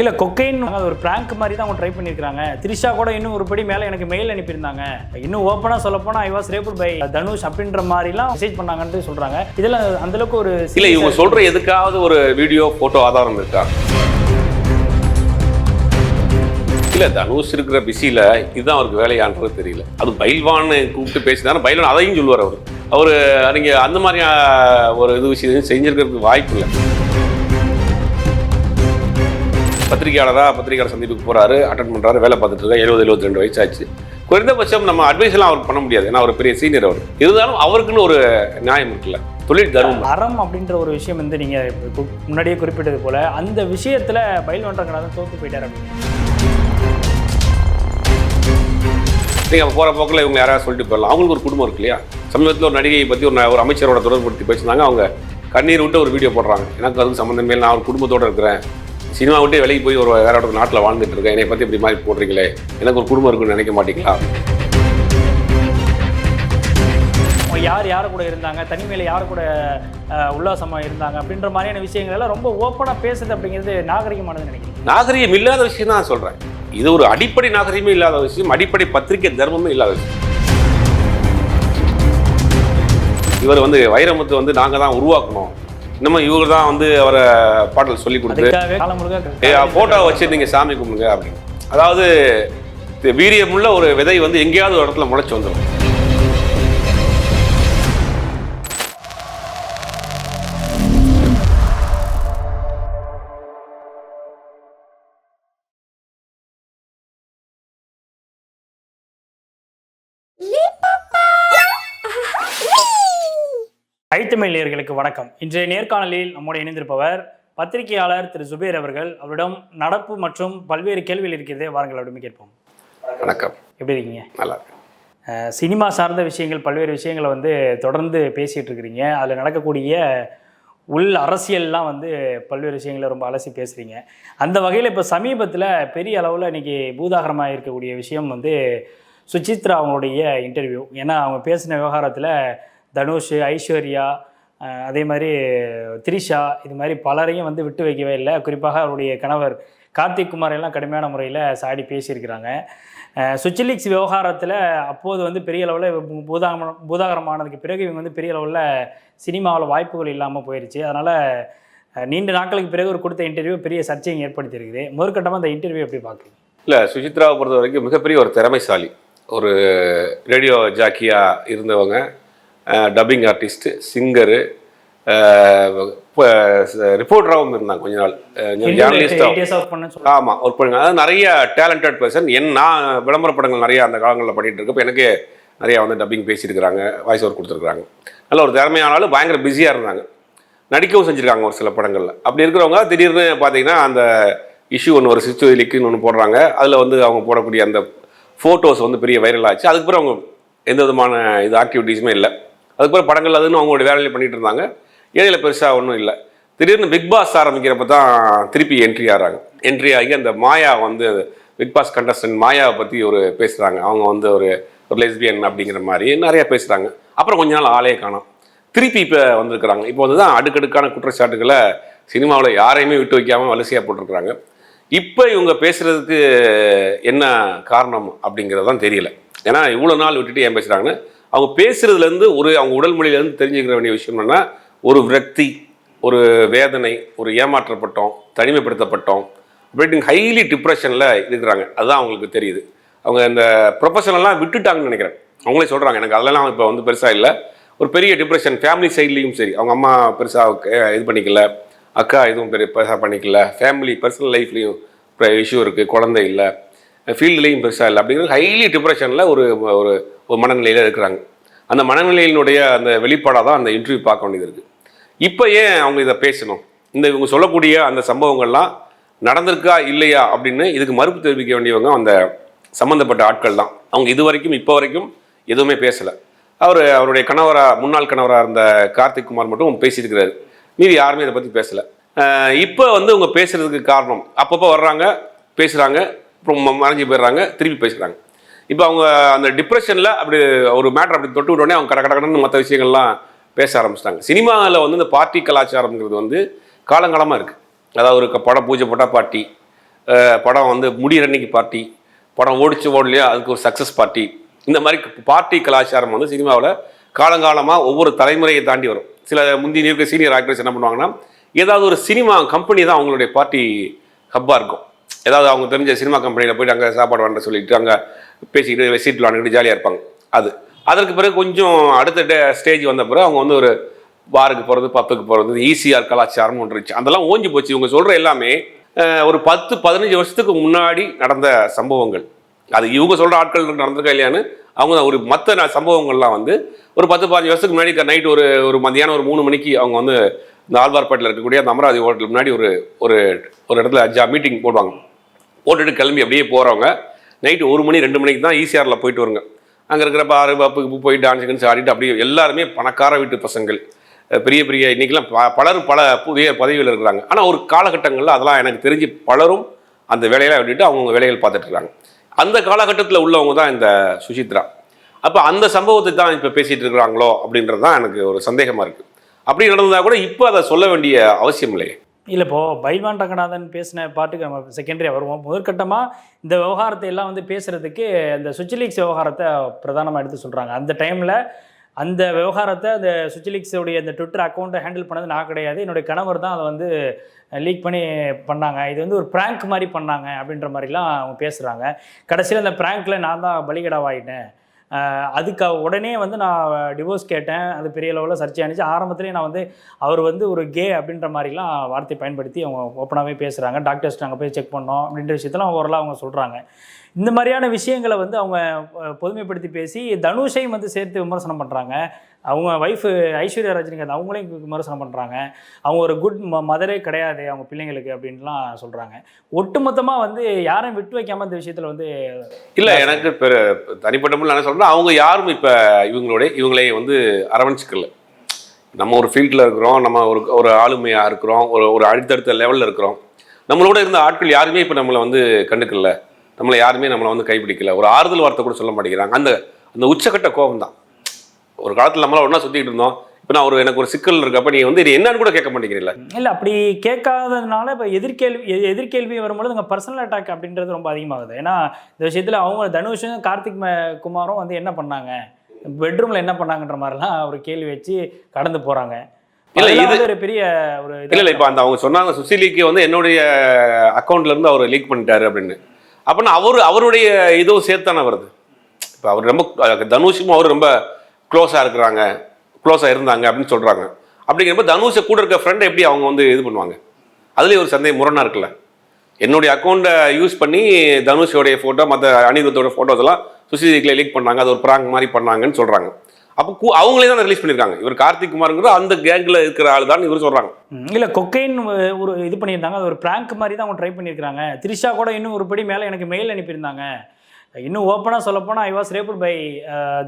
இல்ல கொக்கைன் அது ஒரு பிராங்க் மாதிரி தான் அவங்க ட்ரை பண்ணியிருக்காங்க த்ரிஷா கூட இன்னும் ஒரு படி மேல எனக்கு மெயில் அனுப்பியிருந்தாங்க. இன்னும் ஓப்பனா சொல்ல போனா I was raped by Dhanush அப்படின்ற மாதிரிலாம் மெசேஜ் பண்ணாங்கன்னு சொல்றாங்க. இதெல்லாம் அந்த அளவுக்கு ஒரு இல்ல இவங்க சொல்ற எதுக்காவது ஒரு வீடியோ போட்டோ ஆதாரம் இருக்கா? இல்ல தனுஷ் இருக்கிற பிஸியில இதுதான் அவருக்கு வேலையான்றது தெரியல. அது பைல்வான்னு கூப்பிட்டு பேசினாரு. பைல்வான் அதையும் சொல்லுவார் அவர். அவர் நீங்க அந்த மாதிரி ஒரு இது விஷயம் செஞ்சிருக்கிறதுக்கு வாய்ப்பு இல்லை. பத்திரிகையாளரா பத்திரிகையாளர் சந்திப்புக்கு போறாரு அட்டன் பண்றாரு வேலை பார்த்துட்டு இருக்காரு. எழுபது எழுபத்தி ரெண்டு வயசாச்சு. குறைந்தபட்சம் நம்ம அட்வைஸ் எல்லாம் அவருக்கு பண்ண முடியாது. ஏன்னா அவர் பெரிய சீனியர் அவர். இருந்தாலும் அவருக்குன்னு ஒரு நியாயம் இருக்குல்ல. தொழில் தர்மம். அறம் அப்படின்ற ஒரு விஷயம் வந்து நீங்க கு- முன்னாடியே குறிப்பிட்டது போல அந்த விஷயத்துல பயில் ஒன்றங்களாக தோத்து போயிட்டார் அப்படின்னு. நீங்கள் போகிற போக்கில் இவங்க யாராவது சொல்லிட்டு போயிடலாம். அவங்களுக்கு ஒரு குடும்பம் இருக்கு இல்லையா? சமீபத்தில் ஒரு நடிகையை பற்றி ஒரு அமைச்சரோட தொடர்புபடுத்தி பேசினாங்க அவங்க கண்ணீர் விட்டு ஒரு வீடியோ போடுறாங்க. எனக்கு அதுக்கு சம்மந்தமே இல்லை. நான் ஒரு குடும்பத்தோடு இருக்கிறேன். சினிமா விட்டு வெளியே போய் ஒரு வேற ஒரு நாட்டில் வாழ்ந்துட்டு இருக்கேன். என்னை பற்றி இப்படி மாதிரி போடுறீங்களே? எனக்கு ஒரு குடும்பம் இருக்குன்னு நினைக்க மாட்டீங்களா? யார் யார் கூட இருந்தாங்க? தனிமையில் யார் கூட அஹ், உல்லாசமா இருந்தாங்க? அப்படின்ற மாதிரியான விஷயங்கள் எல்லாம் ரொம்ப ஓப்பனா பேசுது அப்படிங்கிறது நாகரிகமானதுன்னு நினைக்கிறேன். நாகரிகம் இல்லாத விஷயம் தான் சொல்கிறேன் இது ஒரு அடிப்படை நாகரிகமே இல்லாத விஷயம். அடிப்படை பத்திரிகை தர்மமே இல்லாத விஷயம். இவர் வந்து வைரமுத்து வந்து நாங்கள் தான் உருவாக்கணும். இன்னமும் இவர் தான் வந்து அவரை பாடல் சொல்லி கொடுத்து ஃபோட்டோ வச்சு நீங்கள் சாமி கும்பிடுங்க அப்படின்னு. அதாவது வீரியமுள்ள ஒரு விதை வந்து எங்கேயாவது ஒரு இடத்துல முளைச்சு வந்துடும் ஐத்தமிழ் நேயர்களுக்கு வணக்கம். இன்றைய நேர்காணலில் நம்மோடு இணைந்திருப்பவர் பத்திரிகையாளர் திரு சுபேர் அவர்கள். அவரிடம் நடப்பு மற்றும் பல்வேறு கேள்விகள் இருக்கிறதே வாருங்கள் அவரிடமே கேட்போம். வணக்கம். எப்படி இருக்கீங்க? நல்லா சினிமா சார்ந்த விஷயங்கள் பல்வேறு விஷயங்களை வந்து தொடர்ந்து பேசிகிட்டு இருக்கிறீங்க. அதில் நடக்கக்கூடிய உள் அரசியல்லாம் வந்து பல்வேறு விஷயங்களை ரொம்ப அலசி பேசுகிறீங்க அந்த வகையில் இப்போ சமீபத்தில் பெரிய அளவில் இன்னைக்கு பூதாகரமாக இருக்கக்கூடிய விஷயம் வந்து சுசித்ரா அவங்களுடைய இன்டர்வியூ ஏன்னா அவங்க பேசின விவகாரத்தில் தனுஷ் ஐஸ்வர்யா அதே மாதிரி த்ரிஷா இது மாதிரி பலரையும் வந்து விட்டு வைக்கவே இல்லை. குறிப்பாக அவருடைய கணவர் கார்த்திக் குமாரையெல்லாம் எல்லாம் கடுமையான முறையில் சாடி பேசியிருக்கிறாங்க. சுவிட்சர்லீக்ஸ் விவகாரத்தில் அப்போது வந்து பெரிய அளவில் பூதாகரம் பூதாகரமானதுக்கு பிறகு இவங்க வந்து பெரிய அளவில் சினிமாவில் வாய்ப்புகள் இல்லாமல் போயிடுச்சு அதனால் நீண்ட நாட்களுக்கு பிறகு ஒரு கொடுத்த இன்டர்வியூ பெரிய சர்ச்சையும் ஏற்படுத்தியிருக்குது. முதற்கட்டமாக அந்த இன்டர்வியூ எப்படி பார்க்குறீங்க? இல்லை சுசித்ராவை பொறுத்த வரைக்கும் மிகப்பெரிய ஒரு திறமைசாலி. ஒரு ரேடியோ ஜாக்கியாக இருந்தவங்க. டப்பிங் ஆர்டிஸ்ட் சிங்கரு ரிப்போர்ட்டராகவும் இருந்தாங்க கொஞ்ச நாள். ஜேர்னலிஸ்டாக ஆமாம் ஒர்க் பண்ணுங்க அதாவது நிறைய டேலண்டட் பர்சன் என் நான் விளம்பர படங்கள் நிறைய அந்த காலங்களில் பண்ணிட்டு இருக்கப்போ எனக்கு நிறையா வந்து டப்பிங் பேசியிருக்கிறாங்க வாய்ஸ் ஓவர் கொடுத்துருக்காங்க நல்ல ஒரு திறமையான ஆளு பயங்கர பிஸியாக இருந்தாங்க. நடிக்கவும் செஞ்சுருக்காங்க ஒரு சில படங்களில். அப்படி இருக்கிறவங்க திடீர்னு பார்த்தீங்கன்னா அந்த இஷ்யூ ஒன்று ஒரு சிச்சு லிக்குன்னு ஒன்று போடுறாங்க. அதில் வந்து அவங்க போடக்கூடிய அந்த ஃபோட்டோஸ் வந்து பெரிய வைரல் ஆச்சு. அதுக்கப்புறம் அவங்க எந்த விதமான இது ஆக்டிவிட்டீஸுமே இல்லை. அதுக்கப்புறம் படங்கள் அதுன்னு அவங்களோட வேலையில் பண்ணிட்டு இருந்தாங்க. ஏழையில் பெருசாக ஒன்றும் இல்லை. திடீர்னு பிக் பாஸ் ஆரம்பிக்கிறப்ப தான் திருப்பி என்ட்ரி ஆகிறாங்க என்ட்ரி ஆகி அந்த மாயா வந்து பிக் பாஸ் கண்டஸ்டன்ட் மாயாவை பற்றி ஒரு பேசுகிறாங்க அவங்க வந்து ஒரு ஒரு லெஸ்பியன் அப்படிங்கிற மாதிரி நிறையா பேசுகிறாங்க அப்புறம் கொஞ்ச நாள் ஆளே காணும். திருப்பி இப்போ வந்திருக்கிறாங்க. இப்போ வந்து தான் அடுக்கடுக்கான குற்றச்சாட்டுகளை சினிமாவில் யாரையுமே விட்டு வைக்காமல் வரிசையாக போட்டிருக்கிறாங்க. இப்போ இவங்க பேசுகிறதுக்கு என்ன காரணம் அப்படிங்கிறது தான் தெரியல. ஏன்னா இவ்வளோ நாள் விட்டுட்டு ஏன் பேசுகிறாங்கன்னு அவங்க பேசுகிறதுலேருந்து ஒரு அவங்க உடல் மொழியிலேருந்து தெரிஞ்சுக்கிற வேண்டிய விஷயம் என்னென்னா ஒரு விரக்தி ஒரு வேதனை ஒரு ஏமாற்றப்பட்டோம் தனிமைப்படுத்தப்பட்டோம் அப்படின்னு ஹைலி டிப்ரெஷனில் இருக்கிறாங்க. அதுதான் அவங்களுக்கு தெரியுது. அவங்க இந்த ப்ரொஃபஷனெல்லாம் விட்டுட்டாங்கன்னு நினைக்கிறேன். அவங்களே சொல்கிறாங்க எனக்கு அதெல்லாம் இப்போ வந்து பெருசாக இல்லை. ஒரு பெரிய டிப்ரெஷன் ஃபேமிலி சைட்லேயும் சரி. அவங்க அம்மா பெருசாக இது பண்ணிக்கல. அக்கா எதுவும் பெரிய பெருசாக பண்ணிக்கல. ஃபேமிலி பர்சனல் லைஃப்லேயும் இஷ்யூ இருக்குது குழந்தை இல்லை. ஃபீல்டுலேயும் பெருசாக இல்லை. அப்படிங்கிறது ஹைலி டிப்ரெஷனில் ஒரு ஒரு ஒரு மனநிலையில் இருக்கிறாங்க. அந்த மனநிலையினுடைய அந்த வெளிப்பாடாக தான் அந்த இன்டர்வியூ பார்க்க வேண்டியது இருக்குது இப்போ ஏன் அவங்க இதை பேசணும்? இந்த இவங்க சொல்லக்கூடிய அந்த சம்பவங்கள்லாம் நடந்திருக்கா இல்லையா அப்படின்னு இதுக்கு மறுப்பு தெரிவிக்க வேண்டியவங்க அந்த சம்மந்தப்பட்ட ஆட்கள் தான். அவங்க இது வரைக்கும் இப்போ வரைக்கும் எதுவுமே பேசலை. அவர் அவருடைய கணவராக முன்னாள் கணவராக இருந்த கார்த்திக் குமார் மட்டும் பேசியிருக்கிறாரு. மீதி யாருமே இதை பற்றி பேசலை. இப்போ வந்து அவங்க பேசுகிறதுக்கு காரணம் அப்பப்போ வர்றாங்க பேசுகிறாங்க அப்புறம் ம- மறைஞ்சு போயிடுறாங்க திருப்பி பேசுகிறாங்க இப்போ அவங்க அந்த டிப்ரெஷனில் அப்படி ஒரு மேட்ரு அப்படி தொட்டு விட்டோடனே அவங்க கட கடன்னு மற்ற விஷயங்கள்லாம் பேச ஆரம்பிச்சிட்டாங்க. சினிமாவில் வந்து இந்த பார்ட்டி கலாச்சாரம்ங்கிறது வந்து காலங்காலமாக இருக்குது அதாவது ஒரு படம் பூஜை போட்டால் பார்ட்டி படம் வந்து முடிகிற அன்னைக்கு பார்ட்டி படம் ஓடிச்சு ஓடலையோ அதுக்கு ஒரு சக்ஸஸ் பார்ட்டி இந்த மாதிரி பார்ட்டி கலாச்சாரம் வந்து சினிமாவில் காலங்காலமாக ஒவ்வொரு தலைமுறையை தாண்டி வரும். சில முந்தி இருக்க சீனியர் ஆக்டர்ஸ் என்ன பண்ணுவாங்கன்னா ஏதாவது ஒரு சினிமா கம்பெனி தான் அவங்களுடைய பார்ட்டி ஹப்பாக இருக்கும். ஏதாவது அவங்க தெரிஞ்ச சினிமா கம்பெனியில் போயிட்டு அங்கே சாப்பாடு வாங்க சொல்லிட்டு அங்கே பேசிக்கிட்டு சீட் விளாண்டுக்கிட்டு ஜாலியாக இருப்பாங்க. அது. அதற்கு பிறகு கொஞ்சம் அடுத்த ஸ்டேஜ் வந்த பிறகு அவங்க வந்து ஒரு பாருக்கு போகிறது பப்புக்கு போகிறது ஈசிஆர் கலாச்சாரம் ஒன்று இருந்துச்சு. அதெல்லாம் ஓஞ்சி போச்சு. இவங்க சொல்கிற எல்லாமே ஒரு பத்து பதினஞ்சு வருஷத்துக்கு முன்னாடி நடந்த சம்பவங்கள். அது இவங்க சொல்கிற ஆட்கள் நடந்திருக்கா இல்லையான்னு அவங்க ஒரு மற்ற சம்பவங்கள்லாம் வந்து ஒரு பத்து பதினஞ்சு வருஷத்துக்கு முன்னாடி நைட் ஒரு ஒரு மதியானம் ஒரு மூணு மணிக்கு அவங்க வந்து இந்த ஆழ்வார்பேட்டில் இருக்கக்கூடிய அந்த அமராவதி ஹோட்டல் முன்னாடி ஒரு ஒரு ஒரு இடத்துல அஜா மீட்டிங் போடுவாங்க. போட்டுட்டு கிளம்பி அப்படியே போகிறவங்க நைட்டு ஒரு மணி ரெண்டு மணிக்கு தான் ஈசிஆரில் போயிட்டு வருங்க. அங்கே இருக்கிற பாரு பப்புக்கு போய் டான்ஸ் கின்ஸ் ஆடிட்டு அப்படியே எல்லாருமே பணக்கார வீட்டு பசங்கள். பெரிய பெரிய இன்றைக்கெலாம் ப பலரும் பல புதிய பதவியில் இருக்கிறாங்க. ஆனால் ஒரு காலகட்டங்களில் அதெல்லாம் எனக்கு தெரிஞ்சு பலரும் அந்த வேலையெல்லாம் விட்டுட்டு அவங்கவுங்க வேலைகள் பார்த்துட்டு இருக்காங்க. அந்த காலகட்டத்தில் உள்ளவங்க தான் இந்த சுசித்ரா. அப்போ அந்த சம்பவத்தை தான் இப்போ பேசிகிட்டு இருக்கிறாங்களோ அப்படின்றது தான் எனக்கு ஒரு சந்தேகமாக இருக்குது அப்படி நடந்தால் கூட இப்போ அதை சொல்ல வேண்டிய அவசியம் இல்லையே. இல்லை இப்போது பைல்வான் ரங்கநாதன் பேசின பாட்டுக்கு நம்ம செகண்டரியாக வருவோம். முதற்கட்டமாக இந்த விவகாரத்தை எல்லாம் வந்து பேசுகிறதுக்கு இந்த சுவிட்சர்லீக்ஸ் விவகாரத்தை பிரதானமாக எடுத்து சொல்கிறாங்க அந்த டைமில் அந்த விவகாரத்தை அந்த சுவிட்சர்லீக்ஸோடைய அந்த ட்விட்டர் அக்கௌண்ட்டை ஹேண்டில் பண்ணது நான் கிடையாது. என்னுடைய கணவர் தான் அதை வந்து லீக் பண்ணி பண்ணாங்க. இது வந்து ஒரு ப்ராங்க் மாதிரி பண்ணாங்க அப்படின்ற மாதிரிலாம் அவங்க பேசுகிறாங்க கடைசியில் அந்த ப்ராங்க்கில் நான் தான் பலிகடாவாயிட்டேன். அதுக்கு உடனே வந்து நான் டிவோர்ஸ் கேட்டேன். அது பெரிய லெவலில் சர்ச்சை ஆரம்பத்துலேயே நான் வந்து அவர் வந்து ஒரு கே அப்படின்ற மாதிரிலாம் வார்த்தை பயன்படுத்தி அவங்க ஓப்பனாகவே பேசுகிறாங்க டாக்டர்ஸ் நாங்கள் போய் செக் பண்ணோம் அப்படின்ற விஷயத்தெல்லாம் ஓரளவு அவங்க சொல்கிறாங்க இந்த மாதிரியான விஷயங்களை வந்து அவங்க பொதுமைப்படுத்தி பேசி தனுஷையும் வந்து சேர்த்து விமர்சனம் பண்ணுறாங்க அவங்க ஒய்ஃபு ஐஸ்வர்யா ரஜினிகாந்த் அவங்களையும் விமர்சனம் பண்ணுறாங்க அவங்க ஒரு குட் ம மதரே கிடையாது அவங்க பிள்ளைங்களுக்கு அப்படின்லாம் சொல்கிறாங்க ஒட்டுமொத்தமாக வந்து யாரையும் விட்டு வைக்காம இந்த விஷயத்தில் வந்து இல்லை எனக்கு பெரு தனிப்பட்ட முறையில் என்ன சொல்கிறேன் அவங்க யாரும் இப்போ இவங்களுடைய இவங்களை வந்து அரவணைச்சிக்கல. நம்ம ஒரு ஃபீல்டில் இருக்கிறோம் நம்ம ஒரு ஒரு ஆளுமையாக இருக்கிறோம் ஒரு ஒரு அடுத்தடுத்த லெவலில் இருக்கிறோம். நம்மளோட இருந்த ஆட்கள் யாருமே இப்போ நம்மளை வந்து கண்டுக்கல. நம்மளை யாருமே நம்மளை வந்து கைப்பிடிக்கல. ஒரு ஆறுதல் வார்த்தை கூட சொல்ல மாட்டேங்கிறாங்க. அந்த அந்த உச்சக்கட்ட கோபம் தான் ஒரு காலத்தில் நம்மளாம் ஒன்றா சுற்றிட்டு இருந்தோம். இப்போ நான் ஒரு எனக்கு ஒரு சிக்கல் இருக்கப்ப நீ வந்து இது என்னன்னு கூட கேட்க மாட்டேங்கிறீங்களா இல்லை அப்படி கேட்காததுனால இப்போ எதிர்கேள்வி எதிர்கேள்வி வரும்பொழுது அங்கே பர்சனல் அட்டாக் அப்படின்றது ரொம்ப அதிகமாகுது. ஏன்னா இந்த விஷயத்தில் அவங்க தனுஷும் கார்த்திக் குமாரும் வந்து என்ன பண்ணாங்க? பெட்ரூமில் என்ன பண்ணாங்கன்ற மாதிரிலாம் ஒரு கேள்வி வச்சு கடந்து போகிறாங்க இல்ல, இது- ஒரு பெரிய ஒரு இல்லை இல்லை இப்போ அந்த அவங்க சொன்னாங்க சுசிலிக்கு வந்து என்னுடைய அக்கௌண்ட்ல இருந்து அவர் லீக் பண்ணிட்டாரு அப்படின்னு. அப்படின்னா அவர் அவருடைய இதுவும் சேர்த்தானே வருது. இப்போ அவர் ரொம்ப தனுஷும் அவர் ரொம்ப க்ளோஸாக இருக்கிறாங்க க்ளோஸாக இருந்தாங்க அப்படின்னு சொல்கிறாங்க அப்படிங்கிறப்ப தனுஷை கூட இருக்க ஃப்ரெண்டை எப்படி அவங்க வந்து இது பண்ணுவாங்க? அதுலேயும் ஒரு சந்தேகம் முரணாக இருக்குல்ல? என்னுடைய அக்கௌண்ட்டை யூஸ் பண்ணி தனுஷோடைய ஃபோட்டோ மற்ற அனிருத்தோட ஃபோட்டோஸ் எல்லாம் சுசிதிக்கில் லீக் பண்ணாங்க அது ஒரு ப்ராங்க் மாதிரி பண்ணாங்கன்னு சொல்கிறாங்க அப்போ அவங்களே தான் ரிலீஸ் பண்ணியிருக்காங்க. இவர் கார்த்திக் குமாருங்கிற அந்த கேங்கில் இருக்கிற ஆள் தான் இவர் சொல்கிறாங்க இல்லை கொக்கைன் ஒரு இது பண்ணியிருந்தாங்க அது ஒரு ப்ராங்க் மாதிரி தான் அவங்க ட்ரை பண்ணியிருக்காங்க த்ரிஷா கூட இன்னும் ஒரு படி மேலே எனக்கு மெயில் அனுப்பியிருந்தாங்க. இன்னும் ஓப்பனாக சொல்லப்போனால் I was raped by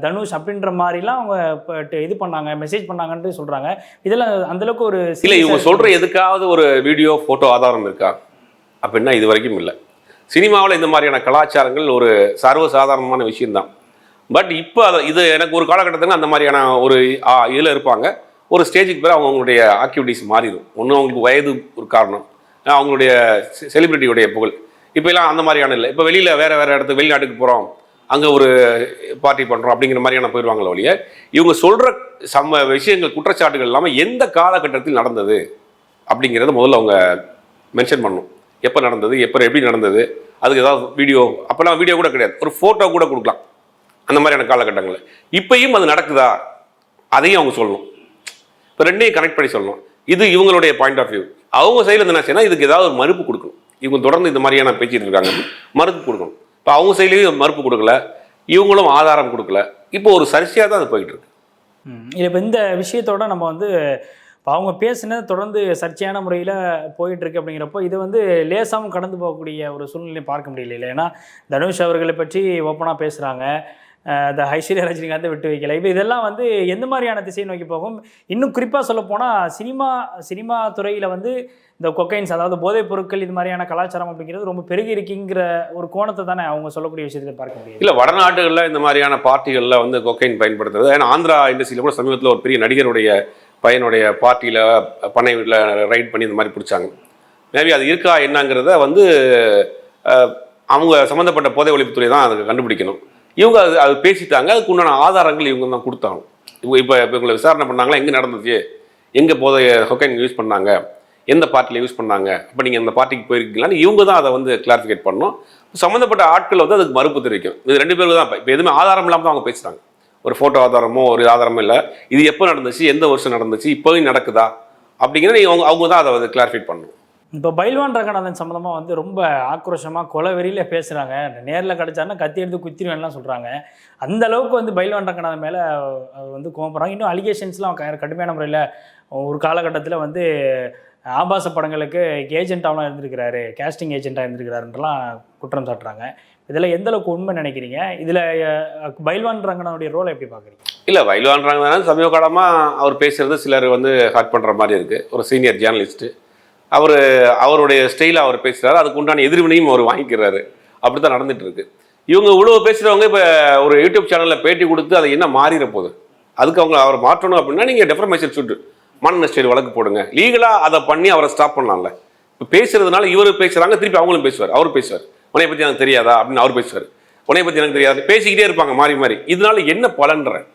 Dhanush அப்படின்ற மாதிரிலாம் அவங்க இப்ப இது பண்ணாங்க மெசேஜ் பண்ணாங்கன்ட்டு சொல்கிறாங்க இதெல்லாம் அந்தளவுக்கு ஒரு இல்ல இவங்க சொல்ற எதுக்காவது ஒரு வீடியோ போட்டோ ஆதாரம் இருக்கா? அப்படின்னா இது வரைக்கும் இல்லை. சினிமாவில் இந்த மாதிரியான கலாச்சாரங்கள் ஒரு சர்வசாதாரணமான விஷயம்தான். பட் இப்போ அதை இது எனக்கு ஒரு காலகட்டத்தில் அந்த மாதிரியான ஒரு இதில் இருப்பாங்க. ஒரு ஸ்டேஜுக்கு பிறகு அவங்களுடைய ஆக்டிவிட்டிஸ் மாறிடும். ஒன்று அவங்களுக்கு வயது ஒரு காரணம். அவங்களுடைய செலிபிரிட்டியுடைய புகழ். இப்போ எல்லாம் அந்த மாதிரியான இல்லை. இப்போ வெளியில் வேறு வேறு இடத்துக்கு வெளிநாட்டுக்கு போகிறோம் அங்கே ஒரு பார்ட்டி பண்ணுறோம் அப்படிங்கிற மாதிரியான போயிடுவாங்களே ஒழிய இவங்க சொல்கிற சம்ம விஷயங்கள் குற்றச்சாட்டுகள் இல்லாமல் எந்த காலகட்டத்தில் நடந்தது அப்படிங்கிறத முதல்ல அவங்க மென்ஷன் பண்ணணும். எப்போ நடந்தது எப்போ எப்படி நடந்தது அதுக்கு ஏதாவது வீடியோ அப்போல்லாம் வீடியோ கூட கிடையாது. ஒரு ஃபோட்டோ கூட கொடுக்கலாம். அந்த மாதிரியான காலகட்டங்களில். இப்பயும் அது நடக்குதா? அதையும் அவங்க சொல்லணும். இப்போ ரெண்டையும் கனெக்ட் பண்ணி சொல்லணும். இது இவங்களுடைய பாயிண்ட் ஆஃப் வியூ அவங்க சைடில் என்ன செய்யணும் இதுக்கு ஏதாவது ஒரு மறுப்பு கொடுக்கணும். இவங்க தொடர்ந்து இந்த மாதிரியான பேசிட்டு இருக்காங்க. மறுப்பு கொடுக்கணும். இப்போ அவங்க சைட்லேயும் மறுப்பு கொடுக்கல. இவங்களும் ஆதாரம் கொடுக்கல. இப்போ ஒரு சரிசையாக தான் அது போயிட்டு இருக்கு. இப்போ இந்த விஷயத்தோட நம்ம வந்து இப்போ அவங்க பேசினது தொடர்ந்து சர்ச்சையான முறையில் போயிட்டுருக்கு அப்படிங்கிறப்போ இது வந்து லேசாகவும் கடந்து போகக்கூடிய ஒரு சூழ்நிலையை பார்க்க முடியல இல்லை ஏன்னா தனுஷ் அவர்களை பற்றி ஓப்பனாக பேசுகிறாங்க இந்த ஐஸ்வர்யா ரஜினிகாந்தை விட்டு வைக்கல. இப்போ இதெல்லாம் வந்து எந்த மாதிரியான திசை நோக்கி போகும்? இன்னும் குறிப்பாக சொல்லப்போனால் சினிமா சினிமா துறையில் வந்து இந்த கொக்கைன்ஸ் அதாவது போதைப் பொருட்கள் இது மாதிரியான கலாச்சாரம் அப்படிங்கிறது ரொம்ப பெருகி இருக்குங்கிற ஒரு கோணத்தை தானே அவங்க சொல்லக்கூடிய விஷயத்தில் பார்க்க முடியும் இல்லை வடநாடுகளில் இந்த மாதிரியான பார்ட்டிகளில் வந்து கொக்கைன் பயன்படுத்துறது. ஏன்னா ஆந்திரா இண்டஸ்ட்ரியில் கூட சமீபத்தில் ஒரு பெரிய நடிகருடைய பையனுடைய பார்ட்டியில் பண்ணை வீட்டில் ரைட் பண்ணி இந்த மாதிரி பிடிச்சாங்க. மேபி அது இருக்கா என்னங்கிறத வந்து அவங்க சம்மந்தப்பட்ட போதை ஒழிப்புத்துறை தான் அதுக்கு கண்டுபிடிக்கணும். இவங்க அது அது பேசிட்டாங்க. அதுக்கு உண்டான ஆதாரங்கள் இவங்க தான் கொடுத்தாங்க. இவங்க இப்போ இப்போ இவங்களை விசாரணை பண்ணாங்களா? எங்கே நடந்துச்சு? எங்கே போதை ஹொக்கைன் யூஸ் பண்ணாங்க? எந்த பார்ட்டியில் யூஸ் பண்ணாங்க? அப்போ நீங்கள் இந்த பார்ட்டிக்கு போயிருக்கீங்களான்னு இவங்க தான் அதை வந்து கிளாரிஃபிகேட் பண்ணணும். சம்மந்தப்பட்ட ஆட்கள் வந்து அதுக்கு மறுப்பு தெரிவிக்கும். இது ரெண்டு பேருக்கு தான். இப்போ எதுவுமே ஆதாரம் இல்லாமல் தான் அவங்க பேசுகிறாங்க ஒரு ஃபோட்டோ ஆதாரமோ ஒரு ஆதாரமோ இல்லை. இது எப்போ நடந்துச்சு? எந்த வருஷம் நடந்துச்சு? இப்போவும் நடக்குதா? அப்படிங்கிறத அவங்க அவங்க தான் அதை வந்து கிளாரிஃபை பண்ணணும். இப்போ பைல்வான் ரங்கநாதன் சம்மந்தமாக வந்து ரொம்ப ஆக்ரோஷமாக கொலவெறியில் பேசுகிறாங்க நேரில் கிடச்சாருன்னா கத்தி எடுத்து குத்திருவேன்லாம் சொல்கிறாங்க அந்த அளவுக்கு வந்து பைல்வான் ரங்கநாதன் மேலே வந்து கோவப்படுறாங்க இன்னும் அலிகேஷன்ஸ்லாம் கடுமையான முறையில் ஒரு காலகட்டத்தில் வந்து ஆபாச படங்களுக்கு ஏஜென்ட்டாகலாம் இருந்திருக்கிறாரு. கேஸ்டிங் ஏஜென்ட்டாக இருந்திருக்கிறாருன்றலாம் குற்றம் சாட்டுறாங்க. இதில் எந்த அளவுக்கு உண்மை நினைக்கிறீங்க? இதில் பைல்வான் ரங்கநாதனுடைய ரோலை எப்படி பார்க்குறீங்க? இல்லை பைல்வான் தானே சமீப காலமாக அவர் பேசுகிறது சிலர் வந்து ஹர்ட் பண்ணுற மாதிரி இருக்குது ஒரு சீனியர் ஜேர்னலிஸ்ட்டு அவர் அவருடைய ஸ்டைலில் அவர் பேசுகிறாரு அதுக்கு உண்டான எதிர்வினையும் அவர் வாங்கிக்கிறாரு. அப்படி தான் நடந்துட்டு இருக்கு இவங்க இவ்வளோ பேசுகிறவங்க இப்போ ஒரு யூடியூப் சேனலில் பேட்டி கொடுத்து அது என்ன மாறிட போகுது? அதுக்கு அவங்க அவர் மாற்றணும் அப்படின்னா நீங்கள் டெஃபர்மேஷன் சுட்டு மன ஸ்டைல் வழக்கு போடுங்க. லீகலாக அதை பண்ணி அவரை ஸ்டாப் பண்ணலாம்ல. இப்போ பேசுறதுனால இவர் பேசுகிறாங்க திருப்பி அவங்களும் பேசுவார். அவர் பேசுவார். உனைய பற்றி எனக்கு தெரியாதா? அப்படின்னு அவர் பேசுவார். உனைய பற்றி எனக்கு தெரியாது. பேசிக்கிட்டே இருப்பாங்க மாறி மாறி. இதனால என்ன பலன்றேன்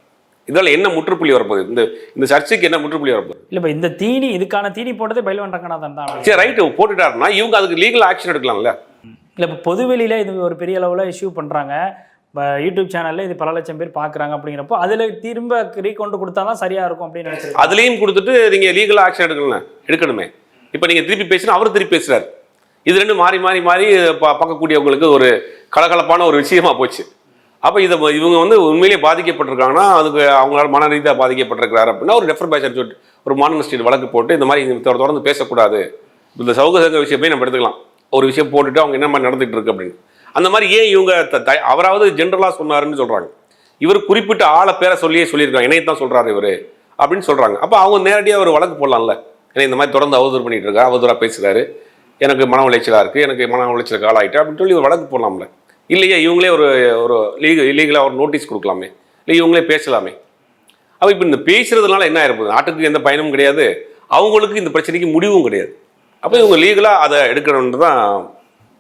இதனால என்ன முற்றுப்புள்ளி வரப்போகுது? இந்த இந்த சர்ச்சைக்கு என்ன முற்றுப்புள்ளி வரப்போகுது? இல்லை இப்போ இந்த தீனி இதுக்கான தீனி போட்டதே பைல்வான் ரங்கநாதன் தான். சரி ரைட்டு போட்டுட்டாருன்னா இவங்க அதுக்கு லீகல் ஆக்ஷன் எடுக்கலாம்ல? இல்லை இப்போ பொதுவெளியில் இது ஒரு பெரிய அளவில் இஷ்யூ பண்ணுறாங்க யூடியூப் சேனலில் இது பல லட்சம் பேர் பார்க்குறாங்க அப்படிங்கிறப்போ அதில் திரும்ப ரீகொண்டு கொடுத்தா தான் சரியாக இருக்கும் அப்படின்னு நினச்சிருக்கேன் அதுலேயும் கொடுத்துட்டு நீங்கள் லீகல் ஆக்ஷன் எடுக்கணும் எடுக்கணுமே. இப்போ நீங்கள் திருப்பி பேசினா அவர் திருப்பி பேசுறாரு. இது ரெண்டும் மாறி மாறி மாறி பார்க்கக்கூடியவங்களுக்கு ஒரு கலகலப்பான ஒரு விஷயமா போச்சு. அப்போ இதை இவங்க வந்து உண்மையிலேயே பாதிக்கப்பட்டிருக்காங்கன்னா அதுக்கு அவங்களால மன ரீதியாக பாதிக்கப்பட்டிருக்கிறாரு அப்படின்னா ஒரு ரெஃபர் பேச்சர் சொல்லிட்டு ஒரு மாநில ஸ்டேட் வழக்கு போட்டு இந்த மாதிரி இந்த தொடர்ந்து பேசக்கூடாது. இந்த சவுக சங்க விஷயமே நம்ம எடுத்துக்கலாம். ஒரு விஷயம் போட்டுட்டு அவங்க என்ன மாதிரி நடந்துகிட்டு இருக்கு அப்படின்னு. அந்த மாதிரி ஏன் இவங்க த- த- அவராவது ஜென்ரலாக சொன்னாருன்னு சொல்கிறாங்க இவர் குறிப்பிட்ட ஆளை பேரை சொல்லியே சொல்லியிருக்காங்க. இணையத்தான் தான் சொல்கிறாரு இவர். அப்படின்னு சொல்கிறாங்க அப்போ அவங்க நேரடியாக ஒரு வழக்கு போடலாம்ல. ஏன்னா இந்த மாதிரி தொடர்ந்து அவதூறு பண்ணிட்டு இருக்கா அவதூறாக பேசுகிறாரு எனக்கு மன உளைச்சலாக இருக்குது எனக்கு மன உளைச்சலுக்கு ஆளாயிட்டேன் அப்படின்னு சொல்லி ஒரு வழக்கு போடலாம்ல. இல்லையா இவங்களே ஒரு ஒரு லீக இல்லீகலாக ஒரு நோட்டீஸ் கொடுக்கலாமே. இல்லை இவங்களே பேசலாமே. அப்போ இப்போ இந்த பேசுறதுனால என்ன ஆயிருப்போகுது? நாட்டுக்கு எந்த பயனும் கிடையாது. அவங்களுக்கு இந்த பிரச்சனைக்கு முடிவும் கிடையாது. அப்போ இவங்க லீகலாக அதை எடுக்கணும்னு தான்